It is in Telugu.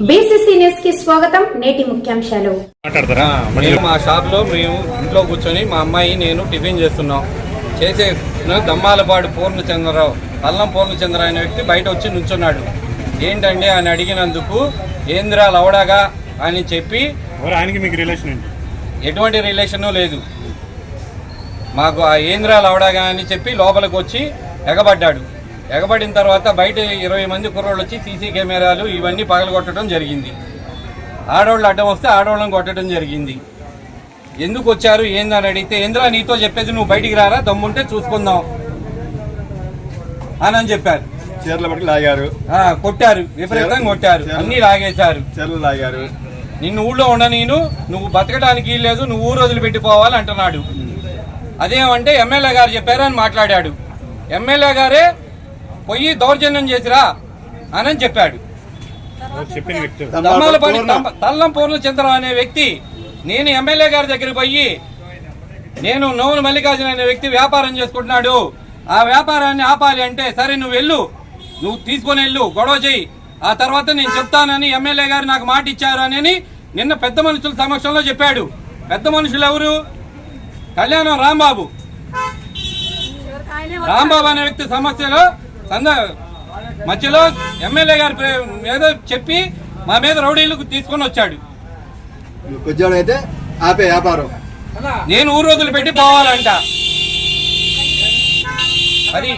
నమస్కారం నేటి ముఖ్యాంశాలు. మాట్లాడతారా? మేము మా షాప్లో మేము ఇంట్లో కూర్చొని మా అమ్మాయి నేను టిఫిన్ చేస్తున్నాం. చేసే దమ్మాలపాడు పూర్ణచంద్రరావు అల్లం పూర్ణచంద్ర అనే వ్యక్తి బయట వచ్చి నుంచున్నాడు. ఏంటండి అని అడిగినందుకు ఏంద్రా లవడాగా అని చెప్పి ఆయనకి మీకు రిలేషన్ ఎటువంటి రిలేషను లేదు. మాకు ఆ ఏంద్రా లవడాగా అని చెప్పి లోపలికి వచ్చి ఎగబడ్డాడు. ఎగబడిన తర్వాత బయట ఇరవై మంది కుర్రోళ్ళు వచ్చి సీసీ కెమెరాలు ఇవన్నీ పగలగొట్టడం జరిగింది. ఆడవాళ్ళు అడ్డం వస్తే ఆడవాళ్ళని కొట్టడం జరిగింది. ఎందుకు వచ్చారు ఏందని అడిగితే ఏంద్రా నీతో చెప్పేది నువ్వు బయటికి రారా దమ్ముంటే చూసుకుందాం అని అని చెప్పారు. చీరల బట్టి లాగారు. కొట్టారు. విపరీతంగా కొట్టారు. అన్నీ లాగేశారు. చీరలు లాగారు. నిన్ను ఊళ్ళో ఉండ నేను నువ్వు బతకడానికి లేదు నువ్వు ఊరు వదిలిపెట్టిపోవాలి అంటున్నాడు. అదేమంటే ఎమ్మెల్యే గారు చెప్పారు అని మాట్లాడాడు. ఎమ్మెల్యే గారే పోయి దౌర్జన్యం చేసిరా అని చెప్పాడు. ఎవరు చెప్పిన వ్యక్తి? దమ్మాలపల్లి తమ్మ- తల్లం పూర్ణచంద్ర అనే వ్యక్తి నేను ఎమ్మెల్యే గారి దగ్గరికి పోయి నేను నోముల మల్లికార్జున అనే వ్యక్తి వ్యాపారం చేసుకుంటున్నాడు. ఆ వ్యాపారాన్ని ఆపాలి అంటే సరే నువ్వు వెళ్ళు. నువ్వు తీసుకొని వెళ్ళు గొడవ చెయ్యి. ఆ తర్వాత నేను చెప్తానని ఎమ్మెల్యే గారు నాకు మాట ఇచ్చారు అని నిన్న పెద్ద మనుషుల సమక్షంలో చెప్పాడు. పెద్ద మనుషులు ఎవరు? కళ్యాణం రాంబాబు. రాంబాబు అనే వ్యక్తి సమస్యలో సంద మధ్యలో ఎమ్మెల్యే గారి ఏదో చెప్పి మా మీద రౌడీలకు తీసుకొని వచ్చాడు. అయితే ఆపే వ్యాపారం. నేను ఊరు వదిలిపెట్టి పోవాలంట. మరి